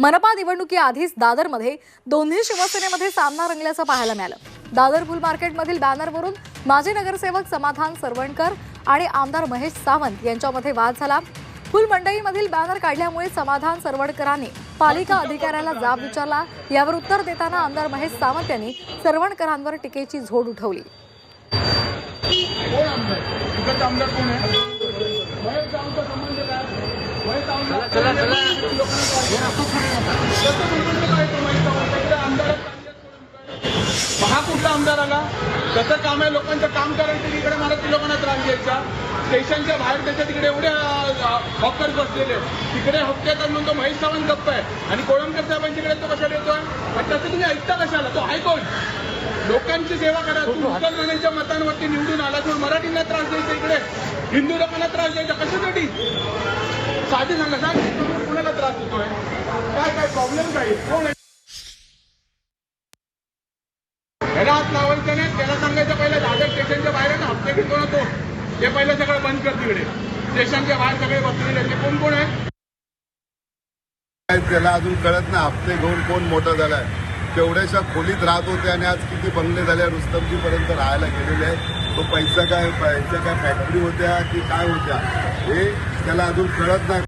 मनपा निवडणुकीआधीच दादरमध्ये दोन्ही शिवसेनेमध्ये सामना रंगल्याचं पाहायला मिळालं. दादर फुल मार्केटमधील बॅनरवरून माजी नगरसेवक समाधान सरवणकर आणि आमदार महेश सावंत यांच्यामध्ये वाद झाला. फुल मंडईमधील बॅनर काढल्यामुळे समाधान सरवणकरांनी पालिका अधिकाऱ्याला जाब विचारला. यावर उत्तर देताना आमदार महेश सावंत यांनी सरवणकरांवर टीकेची झोड उठवली. कोण आमदार तिकडचा हा कुठला आमदार आला? त्याचं काम आहे? लोकांचं काम करायचं इकडे मराठी लोकांना त्रास द्यायचा? स्टेशनच्या बाहेर त्याच्या तिकडे एवढे हॉकर बसलेले. तिकडे हक्क्यात म्हणून तो महेश सावंत गप्प आहे. आणि कोळंबकर साहेबांच्याकडे तो कशाला येतोय? आणि त्याचं तुम्ही ऐकता कशाला? तो आहे कोण? लोकांची सेवा करा. तू मुसलमानांच्या मतांवरती निवडून आला तू मराठींना त्रास द्यायचा इकडे. हिंदू लोकांना त्रास द्यायचा. कशासाठी? साधी सांगा सांग. तू कुणाला त्रास देतोय? काय काय प्रॉब्लेम काय? कोण आहे त्याला हात लावायचं नाही त्याला सांगायचं पहिलं दादर स्टेशनच्या बाहेर आहे ना हप्ते घेतो ना तो. ते पहिलं सगळं बंद कर तिकडे. स्टेशनच्या बाहेर सगळे बसलेले ते कोण कोण आहे? त्याला अजून कळत ना हप्ते घेऊन कोण मोठा झालाय. तेवढ्याशा खोलीत राहत होते आणि आज किती बंगले झाले रुस्तमजी पर्यंत राहायला गेलेले आहे तो पैसा काय पैसा काय फॅक्टरी होत्या की काय होत्या हे त्याला अजून कळत नाही.